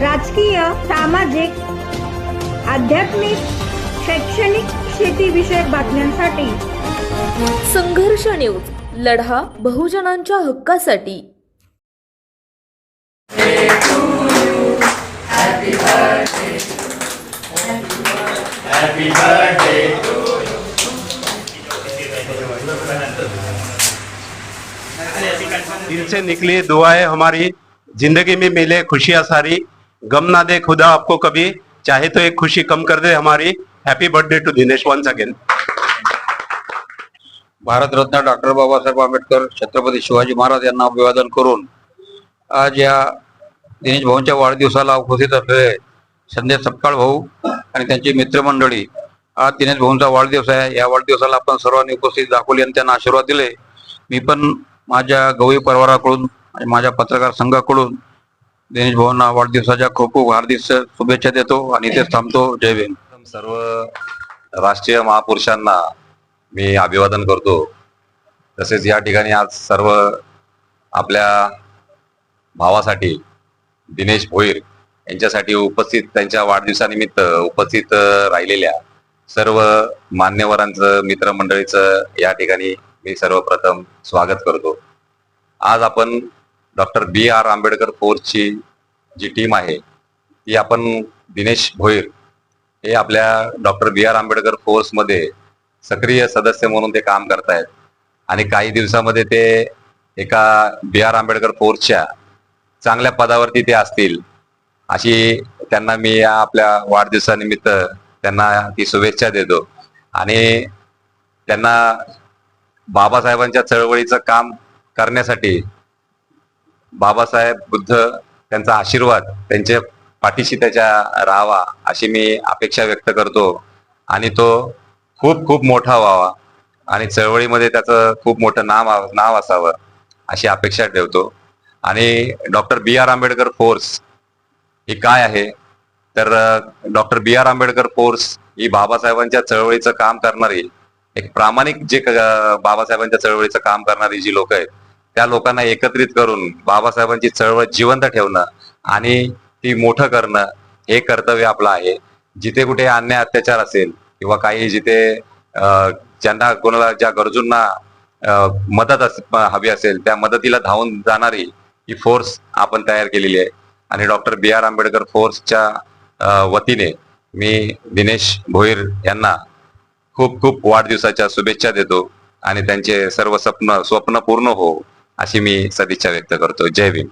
राजकीय सामाजिक आध्यात्मिक शैक्षणिक शेतीविषयक बातम्यांसाठी. संघर्ष न्यूज लढा बहुजनांच्या हक्कासाठी. दिल से निकली दुआएं हमारी जिंदगी में मिले खुशियां सारी। गम ना दे खुदा आपको कभी। चाहे तो एक खुशी कम कर दे हमारी। Happy birthday to Dinesh once again Bharat Ratna doctor Babasaheb Ambedkar Chhatrapati Shivaji Maharaj यांना अभिवादन करून आज या दिनेश भाऊंच्या वाढदिवसाला उपस्थित असलेले संजय सपकाळ भाऊ आणि त्यांची मित्रमंडळी आज दिनेश भाऊंचा वाढदिवस आहे. या वाढदिवसाला आपण सर्वांनी उपस्थित दाखवली आणि त्यांना आशीर्वाद दिले. मी पण माझ्या गवई परिवाराकडून आणि माझ्या पत्रकार संघाकडून दिनेश भाऊंना वाढदिवसाच्या खूप खूप हार्दिक शुभेच्छा देतो आणि इथेच थांबतो. जय भीम. सर्व राष्ट्रीय महापुरुषांना मी अभिवादन करतो. तसेच या ठिकाणी आज सर्व आपल्या भावासाठी दिनेश भोईर यांच्यासाठी उपस्थित त्यांच्या वाढदिवसानिमित्त उपस्थित राहिलेल्या सर्व मान्यवरांचं मित्रमंडळीचं या ठिकाणी मी सर्वप्रथम स्वागत करतो. आज आपण डॉक्टर बी आर आंबेडकर फोर्सची जी टीम आहे ती आपण दिनेश भोईर हे आपल्या डॉक्टर बी आर आंबेडकर फोर्समध्ये सक्रिय सदस्य म्हणून ते काम करतायत. आणि काही दिवसामध्ये ते एका बी आर आंबेडकर फोर्सच्या चांगल्या पदावरती ते असतील अशी त्यांना मी या आपल्या वाढदिवसानिमित्त त्यांना ती शुभेच्छा देतो. आणि त्यांना बाबासाहेबांच्या चळवळीचं काम करण्यासाठी बाबासाहेब बुद्ध त्यांचा आशीर्वाद त्यांच्या पाठीशी त्याच्या राहावा अशी मी अपेक्षा व्यक्त करतो. आणि तो खूप खूप मोठा व्हावा आणि चळवळीमध्ये त्याचं खूप मोठं नाव नाव असावं अशी अपेक्षा ठेवतो. आणि doctor B R Ambedkar force ही काय आहे? तर doctor B R Ambedkar force ही बाबासाहेबांच्या चळवळीचं काम करणारी एक प्रामाणिक जे क- बाबासाहेबांच्या चळवळीचं काम करणारी जी लोक आहेत त्या लोकांना एकत्रित करून बाबासाहेबांची चळवळ जिवंत ठेवणं आणि ती मोठं करणं हे कर्तव्य आपलं आहे. जिथे कुठे अन्याय अत्याचार असेल किंवा काही जिथे ज्यांना कोणाला ज्या गरजूंना मदत अस हवी असेल त्या मदतीला धावून जाणारी ही फोर्स आपण तयार केलेली आहे. आणि डॉक्टर बी आर आंबेडकर फोर्सच्या वतीने मी दिनेश भोईर यांना खूप खूप वाढदिवसाच्या शुभेच्छा देतो आणि त्यांचे सर्व स्वप्न स्वप्न पूर्ण हो. अशी मी सदिच्छा व्यक्त करतो. जय भीम.